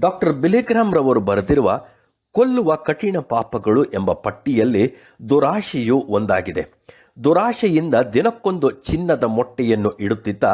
Doctor ಬಿಲಿಗ್ರಾಮ್ ರವರು ಬರೆದಿರುವ ಕೊಲ್ಲುವ ಕಠಿಣ ಪಾಪಗಳು ಎಂಬ ಪಟ್ಟಿಯಲ್ಲಿ ದುರಾಶೆಯು ಒಂದಾಗಿದೆ. ದುರಾಶೆಯಿಂದ ದಿನಕ್ಕೊಂದು ಚಿನ್ನದ ಮೊಟ್ಟೆಯನ್ನು ಇಡುತ್ತಿದ್ದ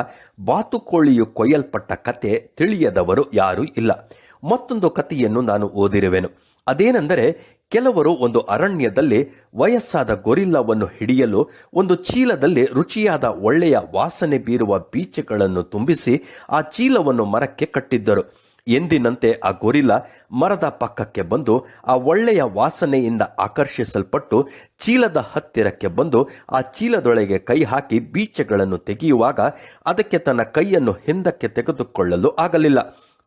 ಬಾತುಕೋಳಿಯು ಕೊಯ್ಯಲ್ಪಟ್ಟ ಕತೆ ತಿಳಿಯದವರು ಯಾರೂ ಇಲ್ಲ. ಮತ್ತೊಂದು ಕಥೆಯನ್ನು ನಾನು ಓದಿರುವೆನು. ಅದೇನೆಂದರೆ, ಕೆಲವರು ಒಂದು ಅರಣ್ಯದಲ್ಲಿ ವಯಸ್ಸಾದ ಗೊರಿಲ್ಲವನ್ನು ಹಿಡಿಯಲು ಒಂದು ಚೀಲದಲ್ಲಿ ರುಚಿಯಾದ ಒಳ್ಳೆಯ ವಾಸನೆ ಬೀರುವ ಬೀಜಗಳನ್ನು ತುಂಬಿಸಿ ಆ ಚೀಲವನ್ನು ಮರಕ್ಕೆ ಕಟ್ಟಿದ್ದರು. ಎಂದಿನಂತೆ ಆ ಗೊರಿಲ್ಲ ಮರದ ಪಕ್ಕಕ್ಕೆ ಬಂದು ಆ ಒಳ್ಳೆಯ ವಾಸನೆಯಿಂದ ಆಕರ್ಷಿಸಲ್ಪಟ್ಟು ಚೀಲದ ಹತ್ತಿರಕ್ಕೆ ಬಂದು ಆ ಚೀಲದೊಳಗೆ ಕೈ ಹಾಕಿ ಬೀಜಗಳನ್ನು ತೆಗೆಯುವಾಗ ಅದಕ್ಕೆ ತನ್ನ ಕೈಯನ್ನು ಹಿಂದಕ್ಕೆ ತೆಗೆದುಕೊಳ್ಳಲು ಆಗಲಿಲ್ಲ.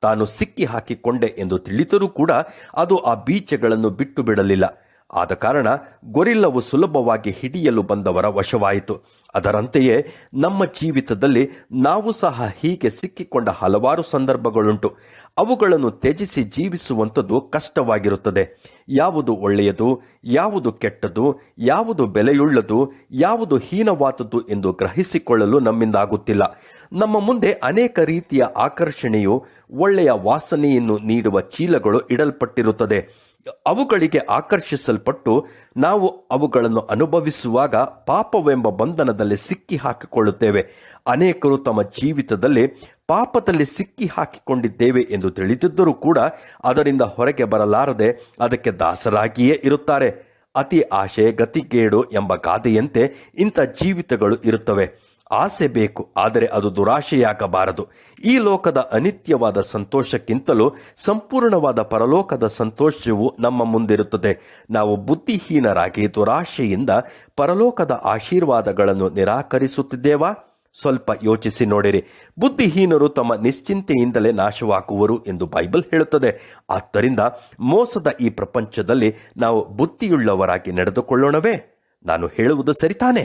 ತಾನು ಸಿಕ್ಕಿ ಹಾಕಿಕೊಂಡೆ ಎಂದು ತಿಳಿದರೂ ಕೂಡ ಅದು ಆ ಬೀಜಗಳನ್ನು ಬಿಟ್ಟು ಬಿಡಲಿಲ್ಲ. ಆದ ಕಾರಣ ಗೊರಿಲ್ಲವು ಸುಲಭವಾಗಿ ಹಿಡಿಯಲು ಬಂದವರ ವಶವಾಯಿತು. ಅದರಂತೆಯೇ ನಮ್ಮ ಜೀವಿತದಲ್ಲಿ ನಾವು ಸಹ ಹೀಗೆ ಸಿಕ್ಕಿಕೊಂಡ ಹಲವಾರು ಸಂದರ್ಭಗಳುಂಟು. ಅವುಗಳನ್ನು ತ್ಯಜಿಸಿ ಜೀವಿಸುವಂಥದ್ದು ಕಷ್ಟವಾಗಿರುತ್ತದೆ. ಯಾವುದು ಒಳ್ಳೆಯದು, ಯಾವುದು ಕೆಟ್ಟದು, ಯಾವುದು ಬೆಲೆಯುಳ್ಳದು, ಯಾವುದು ಹೀನವಾದದ್ದು ಎಂದು ಗ್ರಹಿಸಿಕೊಳ್ಳಲು ನಮ್ಮಿಂದಾಗುತ್ತಿಲ್ಲ. ನಮ್ಮ ಮುಂದೆ ಅನೇಕ ರೀತಿಯ ಆಕರ್ಷಣೆಯು ಒಳ್ಳೆಯ ವಾಸನೆಯನ್ನು ನೀಡುವ ಚೀಲಗಳು ಇಡಲ್ಪಟ್ಟಿರುತ್ತದೆ. ಅವುಗಳಿಗೆ ಆಕರ್ಷಿಸಲ್ಪಟ್ಟು ನಾವು ಅವುಗಳನ್ನು ಅನುಭವಿಸುವಾಗ ಪಾಪವೆಂಬ ಬಂಧನದಲ್ಲಿ ಸಿಕ್ಕಿ ಹಾಕಿಕೊಳ್ಳುತ್ತೇವೆ ಅನೇಕರು ತಮ್ಮ ಜೀವಿತದಲ್ಲಿ ಪಾಪದಲ್ಲಿ ಸಿಕ್ಕಿ ಹಾಕಿಕೊಂಡಿದ್ದೇವೆ ಎಂದು ತಿಳಿದಿದ್ದರೂ ಕೂಡ ಅದರಿಂದ ಹೊರಗೆ ಬರಲಾರದೆ ಅದಕ್ಕೆ ದಾಸರಾಗಿಯೇ ಇರುತ್ತಾರೆ. ಅತಿ ಆಶೆ ಗತಿಗೇಡು ಎಂಬ ಗಾದೆಯಂತೆ ಇಂಥ ಜೀವಿತಗಳು ಇರುತ್ತವೆ. ಆಸೆ ಬೇಕು, ಆದರೆ ಅದು ದುರಾಶೆಯಾಗಬಾರದು. ಈ ಲೋಕದ ಅನಿತ್ಯವಾದ ಸಂತೋಷಕ್ಕಿಂತಲೂ ಸಂಪೂರ್ಣವಾದ ಪರಲೋಕದ ಸಂತೋಷವು ನಮ್ಮ ಮುಂದಿರುತ್ತದೆ. ನಾವು ಬುದ್ಧಿಹೀನರಾಗಿ ದುರಾಶೆಯಿಂದ ಪರಲೋಕದ ಆಶೀರ್ವಾದಗಳನ್ನು ನಿರಾಕರಿಸುತ್ತಿದ್ದೇವಾ? ಸ್ವಲ್ಪ ಯೋಚಿಸಿ ನೋಡಿರಿ. ಬುದ್ಧಿಹೀನರು ತಮ್ಮ ನಿಶ್ಚಿಂತೆಯಿಂದಲೇ ನಾಶವಾಗುವರು ಎಂದು ಬೈಬಲ್ ಹೇಳುತ್ತದೆ. ಆದ್ದರಿಂದ ಮೋಸದ ಈ ಪ್ರಪಂಚದಲ್ಲಿ ನಾವು ಬುದ್ಧಿಯುಳ್ಳವರಾಗಿ ನಡೆದುಕೊಳ್ಳೋಣವೇ? ನಾನು ಹೇಳುವುದು ಸರಿತಾನೆ?